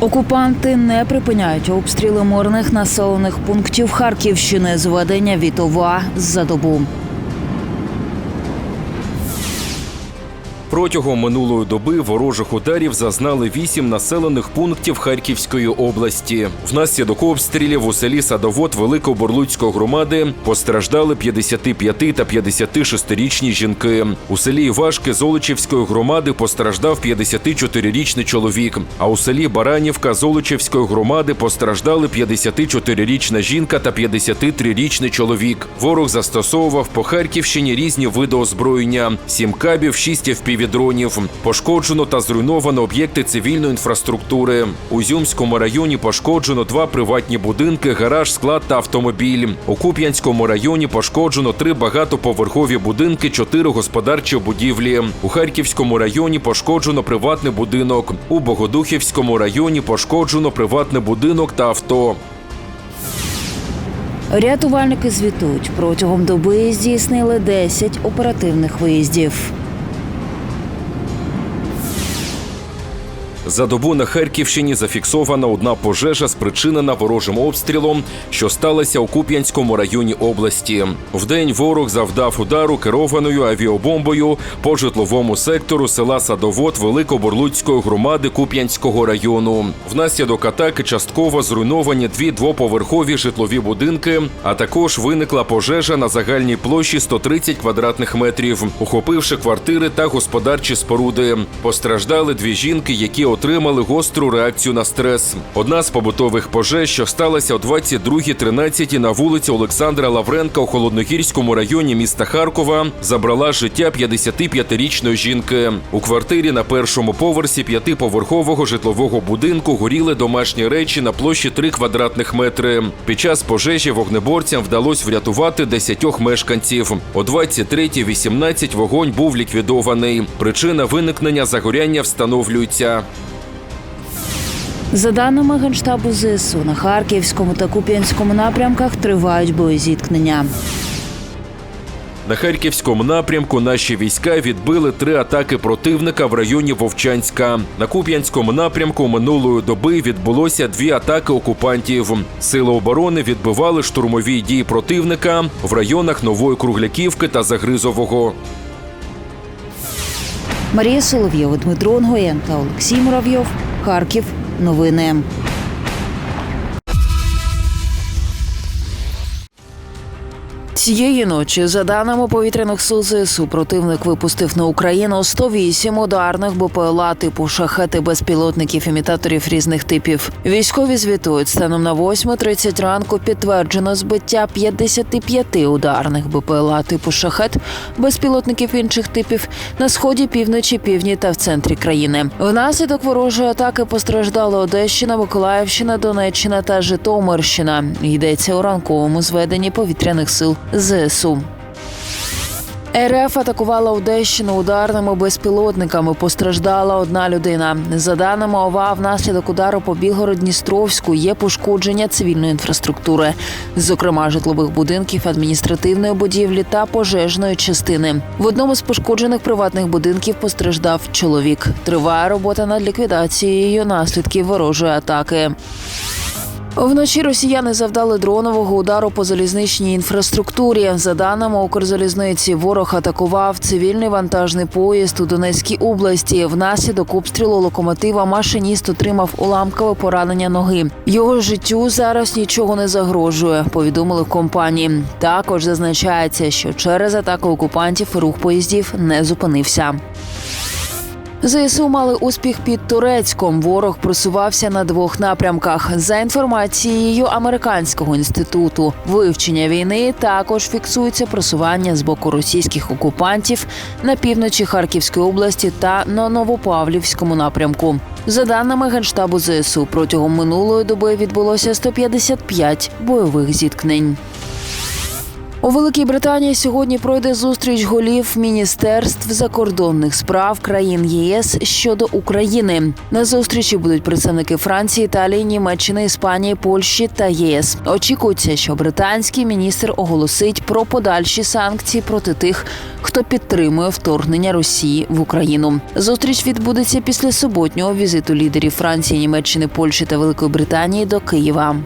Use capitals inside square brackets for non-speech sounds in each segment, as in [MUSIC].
Окупанти не припиняють обстріли мирних населених пунктів Харківщини зведення від ОВА за добу. Протягом минулої доби ворожих ударів зазнали вісім населених пунктів Харківської області. Внаслідок обстрілів у селі Садовод Великоборлуцької громади постраждали 55 та 56-річні жінки. У селі Івашки Золочівської громади постраждав 54-річний чоловік. А у селі Баранівка Золочівської громади постраждали 54-річна жінка та 53-річний чоловік. Ворог застосовував по Харківщині різні види озброєння: сім кабів, шість FPV дронів. Пошкоджено та зруйновано об'єкти цивільної інфраструктури. У Зюмському районі пошкоджено два приватні будинки, гараж, склад та автомобіль. У Куп'янському районі пошкоджено три багатоповерхові будинки, чотири господарчі будівлі. У Харківському районі пошкоджено приватний будинок. У Богодухівському районі пошкоджено приватний будинок та авто. Рятувальники звітують, протягом доби здійснили 10 оперативних виїздів. За добу на Харківщині зафіксована одна пожежа, спричинена ворожим обстрілом, що сталася у Куп'янському районі області. Вдень ворог завдав удару керованою авіабомбою по житловому сектору села Садовод Великоборлуцької громади Куп'янського району. Внаслідок атаки частково зруйновані дві двоповерхові житлові будинки, а також виникла пожежа на загальній площі 130 квадратних метрів, охопивши квартири та господарчі споруди. Постраждали дві жінки, які отримали гостру реакцію на стрес. Одна з побутових пожеж, що сталася о 22.13 на вулиці Олександра Лавренка у Холодногірському районі міста Харкова, забрала життя 55-річної жінки. У квартирі на першому поверсі п'ятиповерхового житлового будинку горіли домашні речі на площі 3 квадратних метри. Під час пожежі вогнеборцям вдалося врятувати 10 мешканців. О 23.18 вогонь був ліквідований. Причина виникнення загоряння встановлюється. За даними Генштабу ЗСУ, на Харківському та Куп'янському напрямках тривають боєзіткнення. На харківському напрямку наші війська відбили три атаки противника в районі Вовчанська. На Куп'янському напрямку минулої доби відбулося дві атаки окупантів. Сили оборони відбивали штурмові дії противника в районах Нової Кругляківки та Загризового. Марія Солов'єва, Дмитро Онгоєн та Олексій Муравйов. Харків. Новини. Цієї ночі, за даними повітряних сил ЗСУ, противник випустив на Україну 108 ударних БПЛА типу шахети безпілотників імітаторів різних типів. Військові звітують станом на 8.30 ранку підтверджено збиття 55 ударних БПЛА типу шахет безпілотників інших типів на сході, півночі, півдні та в центрі країни. Внаслідок ворожої атаки постраждали Одещина, Миколаївщина, Донеччина та Житомирщина. Йдеться у ранковому зведенні повітряних сил ЗСУ. РФ атакувала Одещину ударними безпілотниками. Постраждала одна людина. За даними ОВА, внаслідок удару по Білгород-Дністровську є пошкодження цивільної інфраструктури, зокрема житлових будинків, адміністративної будівлі та пожежної частини. В одному з пошкоджених приватних будинків постраждав чоловік. Триває робота над ліквідацією наслідків ворожої атаки. Вночі росіяни завдали дронового удару по залізничній інфраструктурі. За даними Укрзалізниці, ворог атакував цивільний вантажний поїзд у Донецькій області. Внаслідок обстрілу локомотива машиніст отримав уламкове поранення ноги. Його життю зараз нічого не загрожує. Повідомили в компанії. Також зазначається, що через атаку окупантів рух поїздів не зупинився. ЗСУ мали успіх під Турецьком. Ворог просувався на двох напрямках. За інформацією американського інституту вивчення війни, також фіксується просування з боку російських окупантів на півночі Харківської області та на Новопавлівському напрямку. За даними генштабу ЗСУ, протягом минулої доби відбулося 155 бойових зіткнень. У Великій Британії сьогодні пройде зустріч голів міністерств закордонних справ країн ЄС щодо України. На зустрічі будуть представники Франції, Італії, Німеччини, Іспанії, Польщі та ЄС. Очікується, що британський міністр оголосить про подальші санкції проти тих, хто підтримує вторгнення Росії в Україну. Зустріч відбудеться після суботнього візиту лідерів Франції, Німеччини, Польщі та Великої Британії до Києва.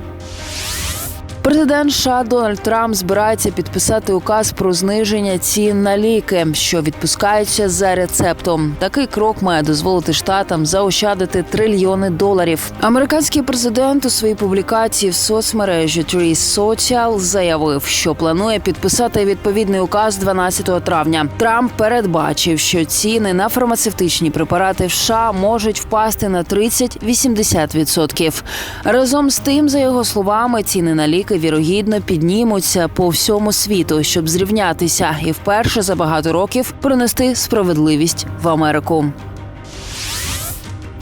Президент США Дональд Трамп збирається підписати указ про зниження цін на ліки, що відпускаються за рецептом. Такий крок має дозволити штатам заощадити трильйони доларів. Американський президент у своїй публікації в соцмережі Truth Social заявив, що планує підписати відповідний указ 12 травня. Трамп передбачив, що ціни на фармацевтичні препарати в США можуть впасти на 30-80%. Разом з тим, за його словами, ціни на ліки вірогідно піднімуться по всьому світу, щоб зрівнятися і вперше за багато років принести справедливість в Америку.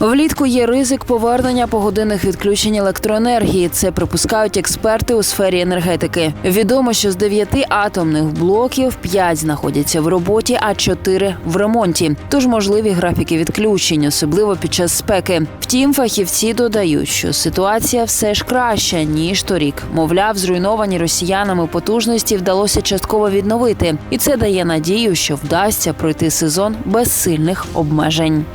Влітку є ризик повернення погодинних відключень електроенергії. Це припускають експерти у сфері енергетики. Відомо, що з дев'яти атомних блоків п'ять знаходяться в роботі, а чотири в ремонті. Тож можливі графіки відключень, особливо під час спеки. Втім, фахівці додають, що ситуація все ж краща ніж торік. Мовляв, зруйновані росіянами потужності вдалося частково відновити, і це дає надію, що вдасться пройти сезон без сильних обмежень.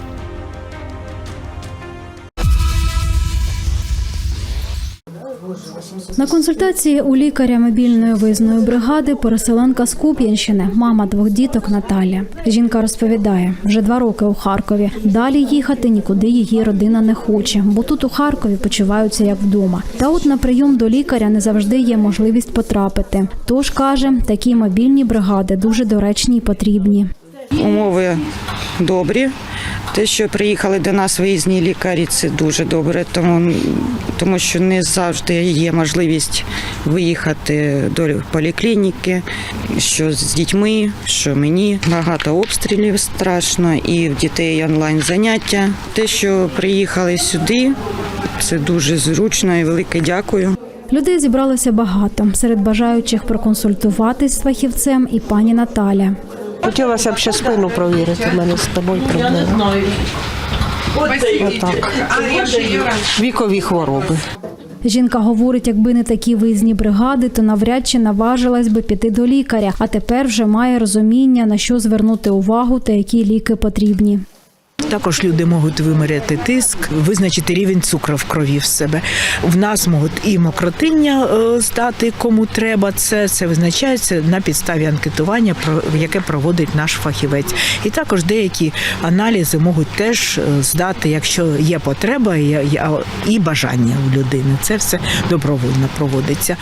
На консультації у лікаря мобільної виїзної бригади переселенка з Куп'янщини, мама двох діток Наталя. Жінка розповідає, вже два роки у Харкові. Далі їхати нікуди її родина не хоче, бо тут у Харкові почуваються як вдома. Та от на прийом до лікаря не завжди є можливість потрапити. Тож каже, такі мобільні бригади дуже доречні і потрібні. Умови добрі. Те, що приїхали до нас виїзні лікарі, це дуже добре, тому, тому що не завжди є можливість виїхати до поліклініки, що з дітьми, що мені. Багато обстрілів страшно, і в дітей онлайн заняття. Те, що приїхали сюди, це дуже зручно і велике дякую. Людей зібралося багато. Серед бажаючих проконсультуватись з фахівцем і пані Наталя. Хотілося б ще спину провірити. в мене з тобою проблема. Отак. Вікові хвороби. Жінка говорить, якби не такі виїзні бригади, то навряд чи наважилась би піти до лікаря, а тепер вже має розуміння на що звернути увагу та які ліки потрібні. Також люди можуть виміряти тиск, визначити рівень цукру в крові в себе. В нас можуть і мокротиння е, здати, кому треба. Це це визначається на підставі анкетування, яке проводить наш фахівець. І також деякі аналізи можуть теж е, здати, якщо є потреба і бажання у людини. Це все добровольно проводиться.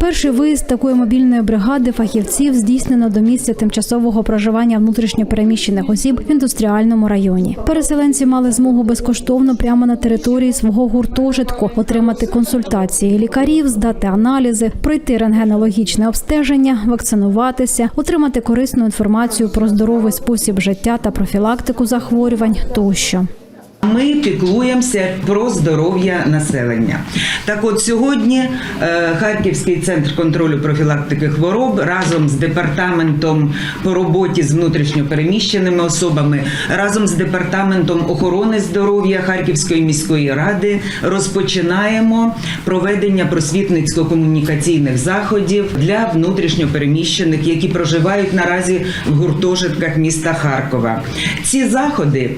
Перший виїзд такої мобільної бригади фахівців здійснено до місця тимчасового проживання внутрішньопереміщених осіб в індустріальному районі. Переселенці мали змогу безкоштовно прямо на території свого гуртожитку отримати консультації лікарів, здати аналізи, пройти рентгенологічне обстеження, вакцинуватися, отримати корисну інформацію про здоровий спосіб життя та профілактику захворювань тощо. Ми піклуємося про здоров'я населення. Так, от сьогодні е, Харківський центр контролю профілактики хвороб разом з департаментом по роботі з внутрішньопереміщеними особами, разом з департаментом охорони здоров'я Харківської міської ради розпочинаємо проведення просвітницько-комунікаційних заходів для внутрішньопереміщених, які проживають наразі в гуртожитках міста Харкова. Ці заходи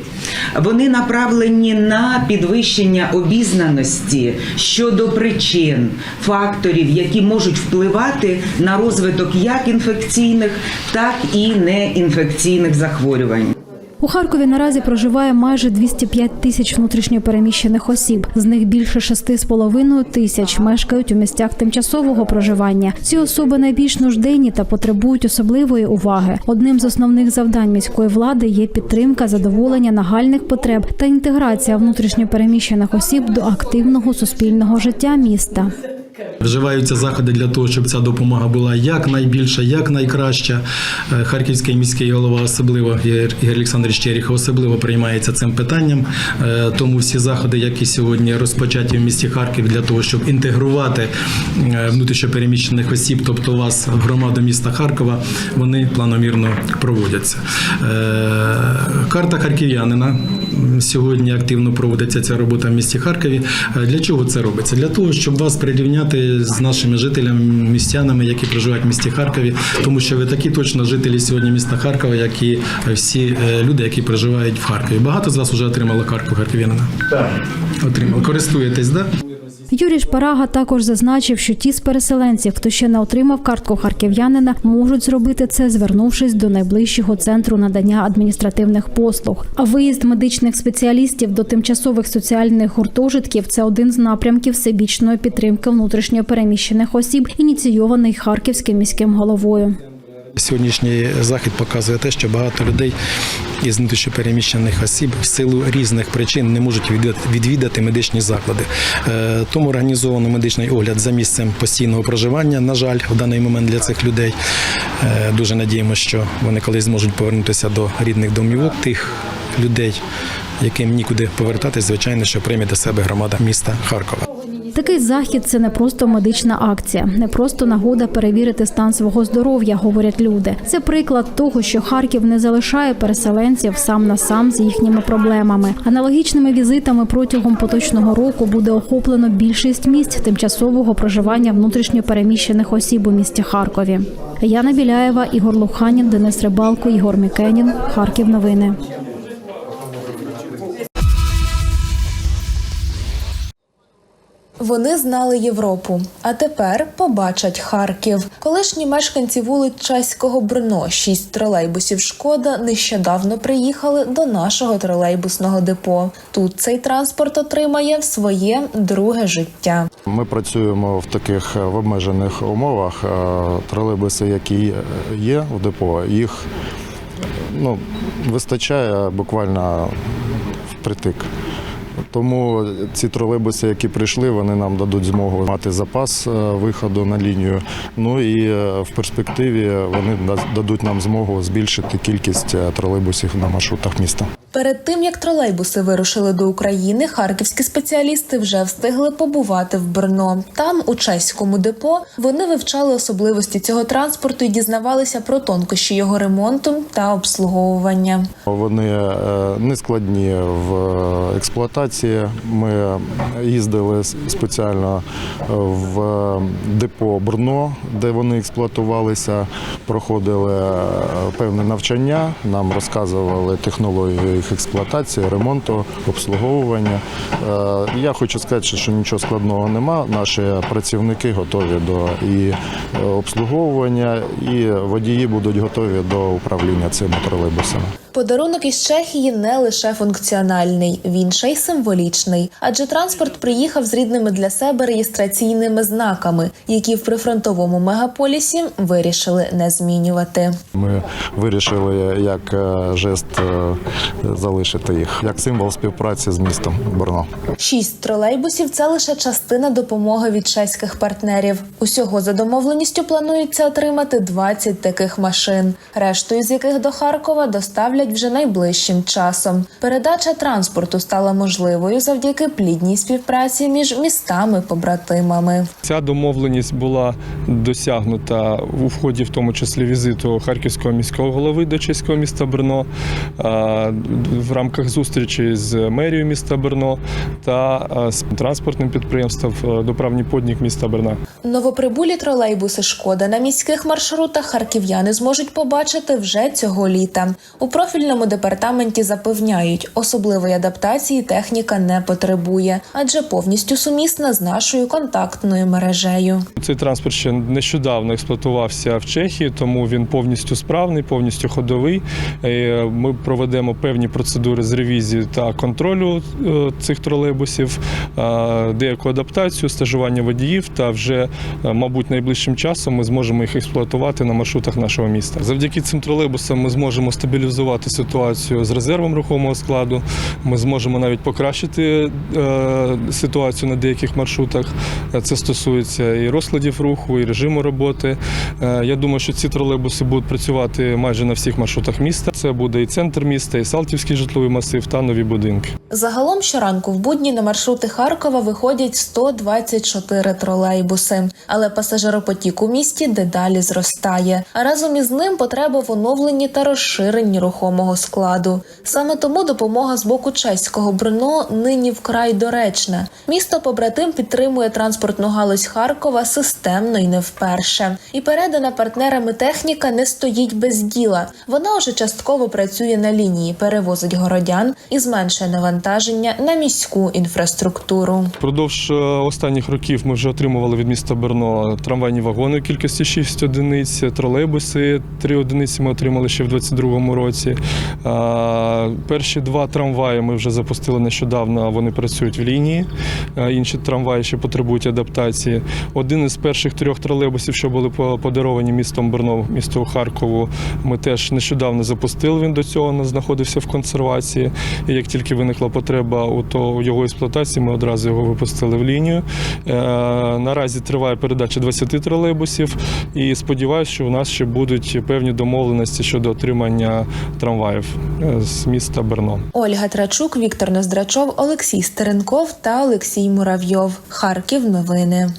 вони направлені на підвищення обізнаності щодо причин, факторів, які можуть впливати на розвиток як інфекційних, так і неінфекційних захворювань. У Харкові наразі проживає майже 205 тисяч внутрішньопереміщених осіб. З них більше 6,5 тисяч мешкають у місцях тимчасового проживання. Ці особи найбільш нужденні та потребують особливої уваги. Одним з основних завдань міської влади є підтримка задоволення нагальних потреб та інтеграція внутрішньопереміщених осіб до активного суспільного життя міста. Вживаються заходи для того, щоб ця допомога була як найбільша, як найкраща. Е, Харківський міський голова, особливо Ігор Олександрович Черіхов, особливо приймається цим питанням. Е, Тому всі заходи, які сьогодні розпочаті в місті Харків для того, щоб інтегрувати е, внутрішньопереміщених осіб, тобто вас громаду міста Харкова, вони планомірно проводяться. Карта харків'янина сьогодні активно проводиться ця робота в місті Харкові. Е, Для чого це робиться? Для того, щоб вас прирівняти з нашими жителями, містянами, які проживають в місті Харкові, тому що ви такі точно жителі сьогодні міста Харкова, як і всі е, люди, які проживають в Харкові. Багато з вас вже отримало карту харків'янина? Так. Отримали. Користуєтесь, так? Да? Юрій Шпарага також зазначив, що ті з переселенців, хто ще не отримав картку харків'янина, можуть зробити це, звернувшись до найближчого центру надання адміністративних послуг. А виїзд медичних спеціалістів до тимчасових соціальних гуртожитків це один з напрямків всебічної підтримки внутрішньо переміщених осіб, ініційований харківським міським головою. Сьогоднішній захід показує те, що багато людей із внутрішньопереміщених осіб в силу різних причин не можуть відвідати- медичні заклади. Е, Тому організовано медичний огляд за місцем постійного проживання. На жаль, в даний момент для цих людей Е, дуже надіємося, що вони колись зможуть повернутися до рідних домівок тих людей, яким нікуди повертатись, звичайно, що прийме до себе громада міста Харкова. Такий захід це не просто медична акція, не просто нагода перевірити стан свого здоров'я, говорять люди. Це приклад того, що Харків не залишає переселенців сам на сам з їхніми проблемами. Аналогічними візитами протягом поточного року буде охоплено більшість місць тимчасового проживання внутрішньо переміщених осіб у місті Харкові. Яна Біляєва, Ігор Луханін, Денис Рибалко, Ігор Мікенін. Харків. Новини. Вони знали Європу, а тепер побачать Харків. Колишні мешканці вулиць Чеського Брно, шість тролейбусів Шкода нещодавно приїхали до нашого тролейбусного депо. Тут цей транспорт отримає своє друге життя. Ми працюємо в таких е, в обмежених умовах. Е, Тролейбуси, які є в депо, їх ну, вистачає буквально впритик. Тому ці тролейбуси, які прийшли, вони нам дадуть змогу мати запас е, виходу на лінію. Ну і е, в перспективі вони да- дадуть нам змогу збільшити кількість е, тролейбусів на маршрутах міста. Перед тим як тролейбуси вирушили до України, харківські спеціалісти вже встигли побувати в Брно. Там, у чеському депо, вони вивчали особливості цього транспорту і дізнавалися про тонкощі його ремонту та обслуговування. Вони не складні в експлуатації. Ми їздили спеціально в депо Брно, де вони експлуатувалися, проходили е, певне навчання, нам розказували технологію їх експлуатації, ремонту, обслуговування. Е, Я хочу сказати, що нічого складного нема. Наші працівники готові до і е, обслуговування, і водії будуть готові до управління цими тролейбусами. Подарунок із Чехії не лише функціональний, він ще й символічний, адже транспорт приїхав з рідними для себе реєстраційними знаками, які в прифронтовому мегаполісі вирішили не змінювати. Ми вирішили як е, жест е, залишити їх як символ співпраці з містом Борно. Шість тролейбусів це лише частина допомоги від чеських партнерів. Усього за домовленістю планується отримати 20 таких машин, решту з яких до Харкова доставлять вже найближчим часом. Передача транспорту стала можливою завдяки плідній співпраці між містами-побратимами. Ця домовленість була досягнута у вході, в тому числі візиту харківського міського голови до чеського міста Брно в рамках зустрічі з мерією міста Брно та з транспортним підприємством доправні поднік міста Брна. Новоприбулі тролейбуси Шкода на міських маршрутах харків'яни зможуть побачити вже цього літа. У профільному департаменті запевняють, особливої адаптації техніка не потребує, адже повністю сумісна з нашою контактною мережею. Цей транспорт ще нещодавно експлуатувався в Чехії, тому він повністю справний, повністю ходовий. Е, Ми проведемо певні процедури з ревізії та контролю е, цих тролейбусів, е, деяку адаптацію, стажування водіїв та вже, мабуть, найближчим часом ми зможемо їх експлуатувати на маршрутах нашого міста. Завдяки цим тролейбусам ми зможемо стабілізувати стабілізувати ситуацію з резервом рухомого складу. Ми зможемо навіть покращити е, ситуацію на деяких маршрутах. Це стосується і розкладів руху, і режиму роботи. Е, Я думаю, що ці тролейбуси будуть працювати майже на всіх маршрутах міста. Це буде і центр міста, і Салтівський житловий масив та нові будинки. Загалом щоранку в будні на маршрути Харкова виходять 124 тролейбуси, але пасажиропотік у місті дедалі зростає. А разом із ним потреба в оновленні та розширенні рухомого складу. Саме тому допомога з боку чеського Брно нині вкрай доречна. Місто побратим підтримує транспортну галузь Харкова системно і не вперше. І передана партнерами техніка не стоїть без діла. Вона уже частково працює на лінії, перевозить городян і зменшує навантаження на міську інфраструктуру. Впродовж е, останніх років ми вже отримували від міста Берно трамвайні вагони кількості 6 одиниць, тролейбуси 3 одиниці ми отримали ще в 2022 році. Перші два трамваї ми вже запустили нещодавно, вони працюють в лінії. Інші трамваї ще потребують адаптації. Один із перших трьох тролейбусів, що були подаровані містом Берно, місту Харкову, ми теж нещодавно запустили. Він до цього знаходився в консервації. І як тільки виникла потреба у його експлуатації, ми одразу його випустили в лінію. Е, наразі триває передача 20 тролейбусів, і сподіваюся, що у нас ще будуть певні домовленості щодо отримання трамваїв е, з міста Берно. Ольга Трачук, Віктор Ноздрачов, Олексій Стеренков та Олексій Муравйов. Харків. Новини.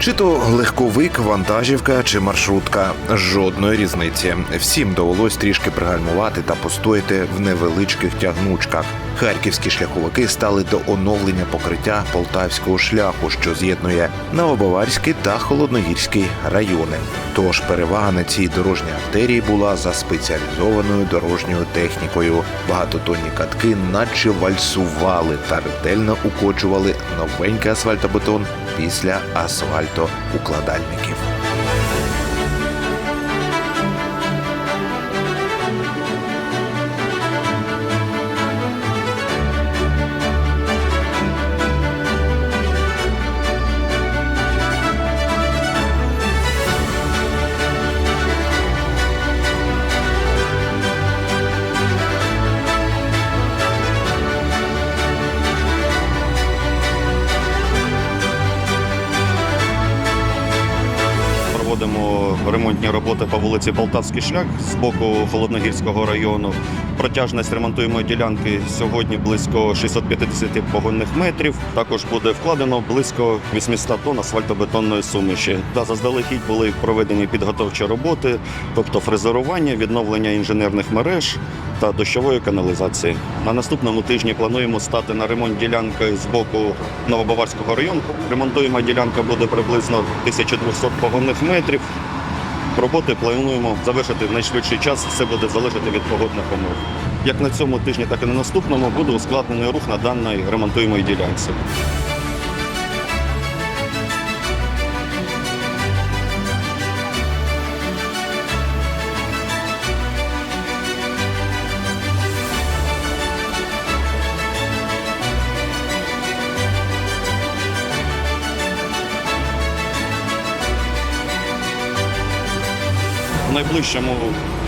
Чи то легковик, вантажівка чи маршрутка жодної різниці. Всім довелось трішки пригальмувати та постояти в невеличких тягнучках. Харківські шляховики стали до оновлення покриття полтавського шляху, що з'єднує Новобаварський та Холодногірський райони. Тож перевага на цій дорожній артерії була за спеціалізованою дорожньою технікою. Багатотонні катки, наче вальсували та ретельно укочували новенький асфальтобетон після асфальтоукладальників. По вулиці Полтавський шлях з боку Холодногірського району. Протяжність ремонтуємої ділянки сьогодні близько 650 погонних метрів. Також буде вкладено близько 800 тонн асфальтобетонної суміші. Та заздалегідь були проведені підготовчі роботи, тобто фрезерування, відновлення інженерних мереж та дощової каналізації. На наступному тижні плануємо стати на ремонт ділянки з боку Новобаварського району. Ремонтуєма ділянка буде приблизно 1200 погонних метрів. Роботи плануємо завершити в найшвидший час. Все буде залежати від погодних умов. Як на цьому тижні, так і на наступному буде ускладнений рух на даній ремонтуємої ділянці. Найближчому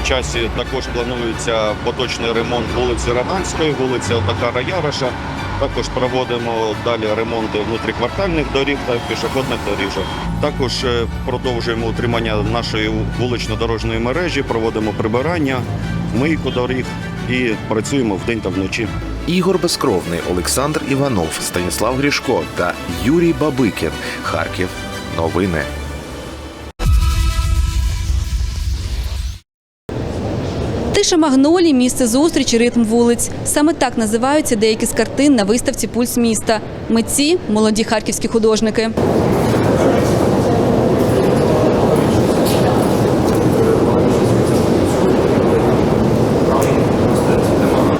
часі також планується поточний ремонт вулиці Романської, вулиці Отакара Яроша. Також проводимо далі ремонти внутріквартальних доріг та пішохідних доріжок. Також е, продовжуємо утримання нашої вулично-дорожньої мережі, проводимо прибирання, мийку доріг і працюємо вдень та вночі. Ігор Безкровний, Олександр Іванов, Станіслав Грішко та Юрій Бабикін. Харків. Новини. Тиша магнолій, місце зустрічі, ритм вулиць. Саме так називаються деякі з картин на виставці Пульс міста. Митці молоді харківські художники.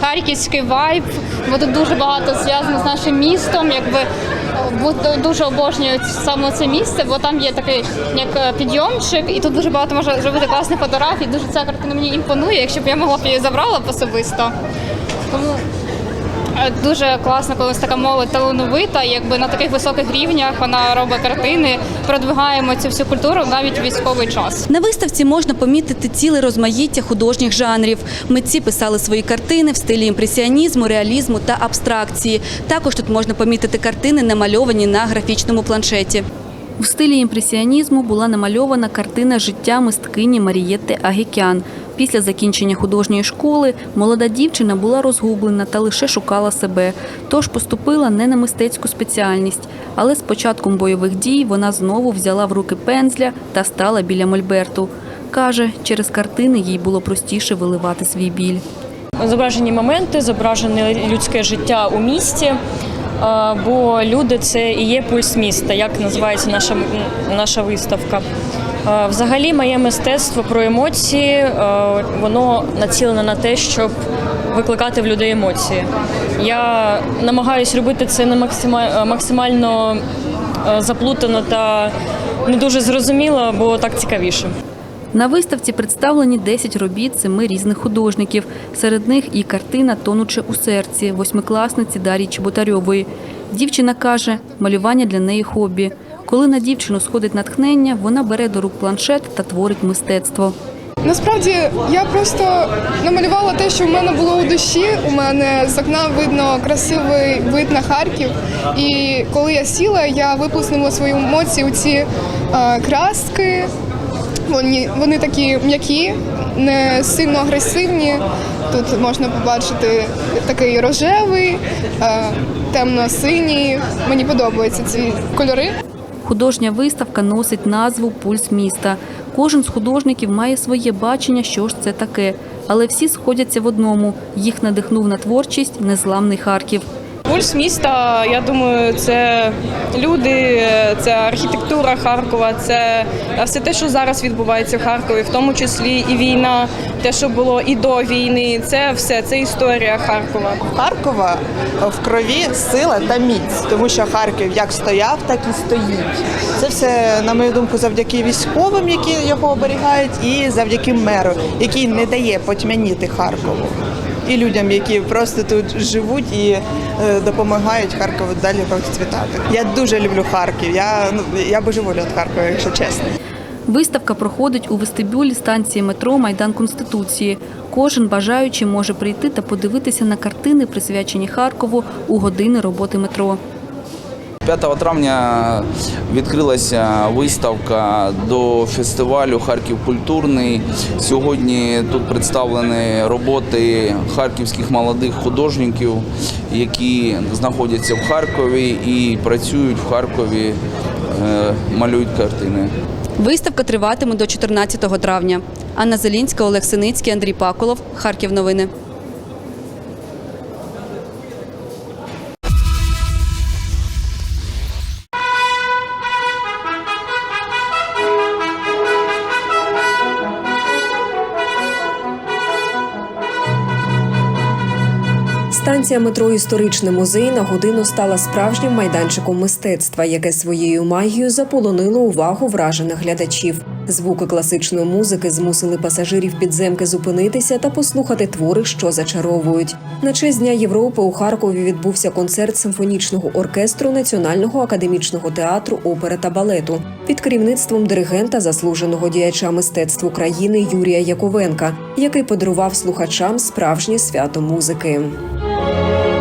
харківський вайб, бо тут дуже багато зв'язано з нашим містом. Якби дуже обожнюють саме це місце, бо там є такий як е, підйомчик, і тут дуже багато можна зробити класних фотографій. Дуже ця картина мені імпонує. Якщо б я могла б її забрала б особисто. Тому Дуже класно, коли така молодь талановита, якби на таких високих рівнях вона робить картини. Продвигаємо цю всю культуру навіть у військовий час. На виставці можна помітити ціле розмаїття художніх жанрів. Митці писали свої картини в стилі імпресіонізму, реалізму та абстракції. Також тут можна помітити картини, намальовані на графічному планшеті. В стилі імпресіонізму була намальована картина життя мисткині Марієтти Агікян. Після закінчення художньої школи молода дівчина була розгублена та лише шукала себе, тож поступила не на мистецьку спеціальність. Але з початком бойових дій вона знову взяла в руки пензля та стала біля мольберту. Каже, через картини їй було простіше виливати свій біль. Зображені моменти, зображене людське життя у місті. е, Бо люди це і є пульс міста, як називається наша, наша виставка. Е, Взагалі, моє мистецтво про емоції, е, воно націлене на те, щоб викликати в людей емоції. Я намагаюся робити це не максима- максимально е, заплутано та не дуже зрозуміло, бо так цікавіше. На виставці представлені 10 робіт семи різних художників. Серед них і картина Тонуче у серці восьмикласниці Дар'ї Чеботарьової. Дівчина каже, малювання для неї хобі. Коли на дівчину сходить натхнення, вона бере до рук планшет та творить мистецтво. Насправді я просто намалювала те, що в мене було у душі. У мене з окна видно красивий вид на Харків. І коли я сіла, я виплеснула свої емоції у ці е, краски. Вони, вони такі м'які, не сильно агресивні. Тут можна побачити такий рожевий, е, темно-синій. Мені подобаються ці кольори. Художня виставка носить назву Пульс міста. Кожен з художників має своє бачення, що ж це таке. Але всі сходяться в одному. Їх надихнув на творчість незламний Харків. Пульс міста, я думаю, це люди, це архітектура Харкова, це все те, що зараз відбувається в Харкові, в тому числі і війна, те, що було і до війни. Це все, це історія Харкова. Харкова в крові сила та міць, тому що Харків як стояв, так і стоїть. Це все, на мою думку, завдяки військовим, які його оберігають, і завдяки меру, який не дає потьмяніти Харкову. І людям, які просто тут живуть і е, допомагають Харкову далі процвітати. Я дуже люблю Харків. Я ну я божеволю від Харкова, якщо чесно. Виставка проходить у вестибюлі станції метро Майдан Конституції. Кожен бажаючий може прийти та подивитися на картини, присвячені Харкову у години роботи метро. 5 травня відкрилася виставка до фестивалю Харків культурний. Сьогодні тут представлені роботи харківських молодих художників, які знаходяться в Харкові і працюють в Харкові, е, малюють картини. Виставка триватиме до 14 травня. Анна Зелінська, Олег Синицький, Андрій Паколов. Харків новини. Станція метро Історичний музей на годину стала справжнім майданчиком мистецтва, яке своєю магією заполонило увагу вражених глядачів. Звуки класичної музики змусили пасажирів підземки зупинитися та послухати твори, що зачаровують. На честь Дня Європи у Харкові відбувся концерт симфонічного оркестру Національного академічного театру опери та балету під керівництвом диригента, заслуженого діяча мистецтв України Юрія Яковенка, який подарував слухачам справжнє свято музики. thank you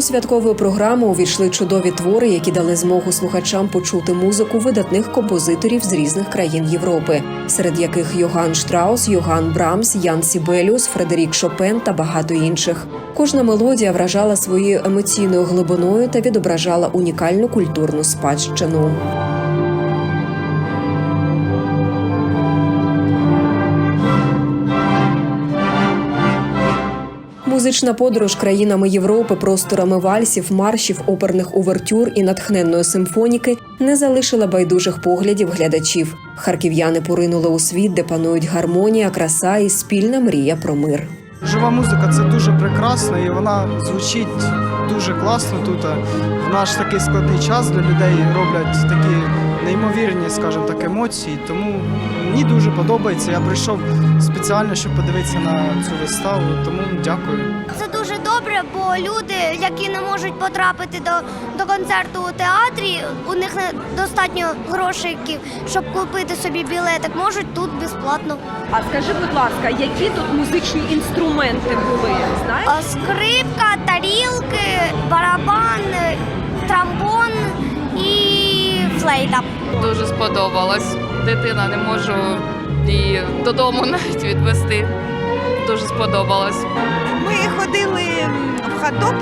До святкової програми увійшли чудові твори, які дали змогу слухачам почути музику видатних композиторів з різних країн Європи, серед яких Йоган Штраус, Йоган Брамс, Ян Сібеліус, Фредерік Шопен та багато інших. Кожна мелодія вражала своєю емоційною глибиною та відображала унікальну культурну спадщину. Музична подорож країнами Європи, просторами вальсів, маршів, оперних увертюр і натхненної симфоніки не залишила байдужих поглядів глядачів. Харків'яни поринули у світ, де панують гармонія, краса і спільна мрія про мир. Жива музика це дуже прекрасно і вона звучить дуже класно тут. В наш такий складний час для людей роблять такі неймовірні, скажімо так, емоції. Тому мені дуже подобається. Я прийшов спеціально, щоб подивитися на цю виставу. Тому дякую. Це дуже добре, бо люди, які не можуть потрапити до, до концерту у театрі, у них недостатньо грошей, щоб купити собі білетик, можуть тут безплатно. А скажи, будь ласка, які тут музичні інструменти були? Знаєш? Скрипка, тарілки, барабан, трамбон і флейта. Дуже сподобалось. Дитина не можу її додому [LAUGHS] навіть відвести. Дуже сподобалось. Ми ходили в хатоп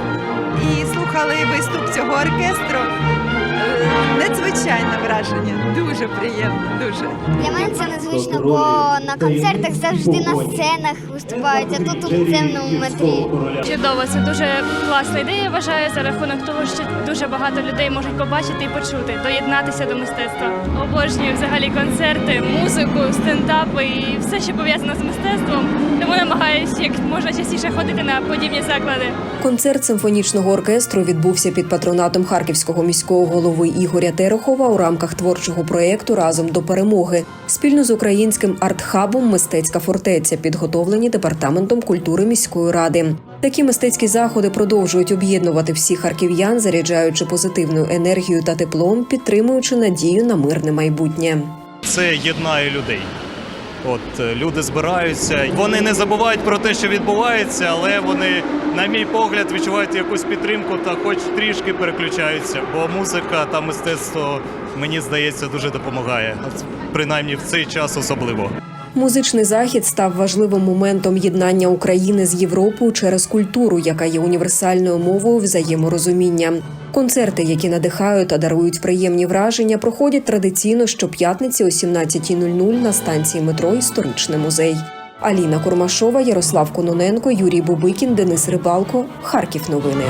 і слухали виступ цього оркестру. Е, Надзвичайне враження. Дуже приємно, дуже. Для мене це незвично, бо на концертах завжди на сценах виступають, а тут у підземному метрі. Чудово, це дуже класна ідея. Вважаю за рахунок того, що дуже багато людей можуть побачити і почути, доєднатися до мистецтва. Обожнюю взагалі концерти, музику, стендапи і все, що пов'язано з мистецтвом. Тому намагаюся як можна частіше ходити на подібні заклади. Концерт симфонічного оркестру відбувся під патронатом харківського міського голови Ігоря Терехова у рамках творчого проєкту Разом до перемоги спільно з українським артхабом Мистецька фортеця, підготовлені департаментом культури міської ради. Такі мистецькі заходи продовжують об'єднувати всіх харків'ян, заряджаючи позитивною енергією та теплом, підтримуючи надію на мирне майбутнє. Це єднає людей. От е, люди збираються, вони не забувають про те, що відбувається, але вони, на мій погляд, відчувають якусь підтримку та хоч трішки переключаються. Бо музика та мистецтво мені здається дуже допомагає, принаймні в цей час особливо. Музичний захід став важливим моментом єднання України з Європою через культуру, яка є універсальною мовою взаєморозуміння. Концерти, які надихають та дарують приємні враження, проходять традиційно щоп'ятниці о 17.00 на станції метро Історичний музей. Аліна Курмашова, Ярослав Кононенко, Юрій Бубикін, Денис Рибалко. Харків. Новини.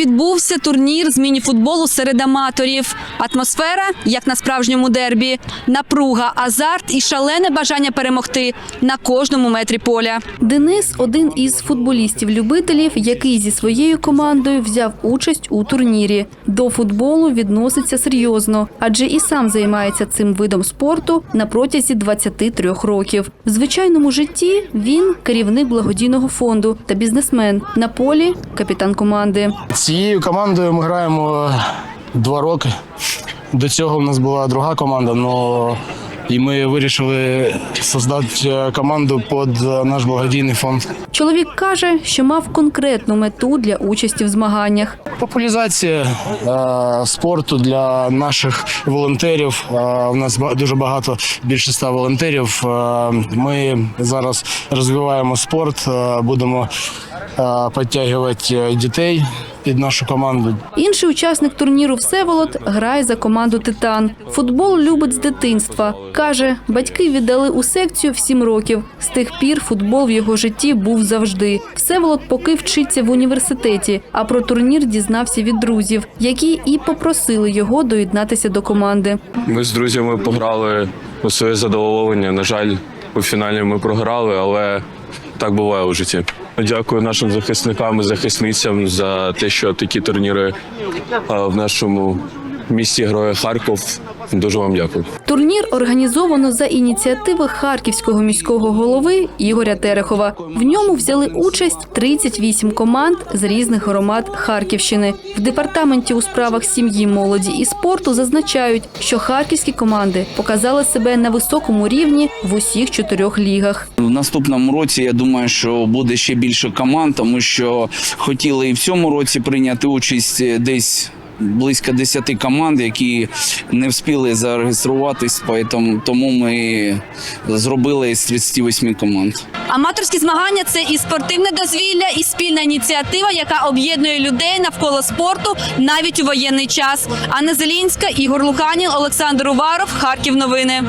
Відбувся турнір з мініфутболу серед аматорів. Атмосфера, як на справжньому дербі, напруга, азарт і шалене бажання перемогти на кожному метрі поля. Денис один із футболістів-любителів, який зі своєю командою взяв участь у турнірі. До футболу відноситься серйозно, адже і сам займається цим видом спорту на протязі 23 років. В звичайному житті він керівник благодійного фонду та бізнесмен. На полі капітан команди. Цією командою ми граємо два роки. До цього в нас була друга команда, но і ми вирішили створити команду під наш благодійний фонд. Чоловік каже, що мав конкретну мету для участі в змаганнях. Популяризація е, спорту для наших волонтерів. Е, у нас дуже багато більше ста волонтерів. Е, ми зараз розвиваємо спорт, е, будемо е, підтягувати дітей під нашу команду. Інший учасник турніру Всеволод грає за команду Титан. Футбол любить з дитинства. Каже, батьки віддали у секцію в сім років. З тих пір футбол в його житті був завжди. Всеволод поки вчиться в університеті, а про турнір дізнався від друзів, які і попросили його доєднатися до команди. Ми з друзями пограли у своє задоволення. На жаль, у фіналі ми програли, але так буває у житті. Дякую нашим захисникам і захисницям за те, що такі турніри в нашому місті Героя Харків. Дуже вам дякую. Турнір організовано за ініціативи харківського міського голови Ігоря Терехова. В ньому взяли участь 38 команд з різних громад Харківщини. В департаменті у справах сім'ї, молоді і спорту зазначають, що харківські команди показали себе на високому рівні в усіх чотирьох лігах. В наступному році я думаю, що буде ще більше команд, тому що хотіли і в цьому році прийняти участь е, десь. Близько 10 команд, які не встигли зареєструватись, тому ми зробили з 38 команд. Аматорські змагання це і спортивне дозвілля, і спільна ініціатива, яка об'єднує людей навколо спорту навіть у воєнний час. Анна Зелінська, Ігор Луканін, Олександр Уваров, Харків. Новини.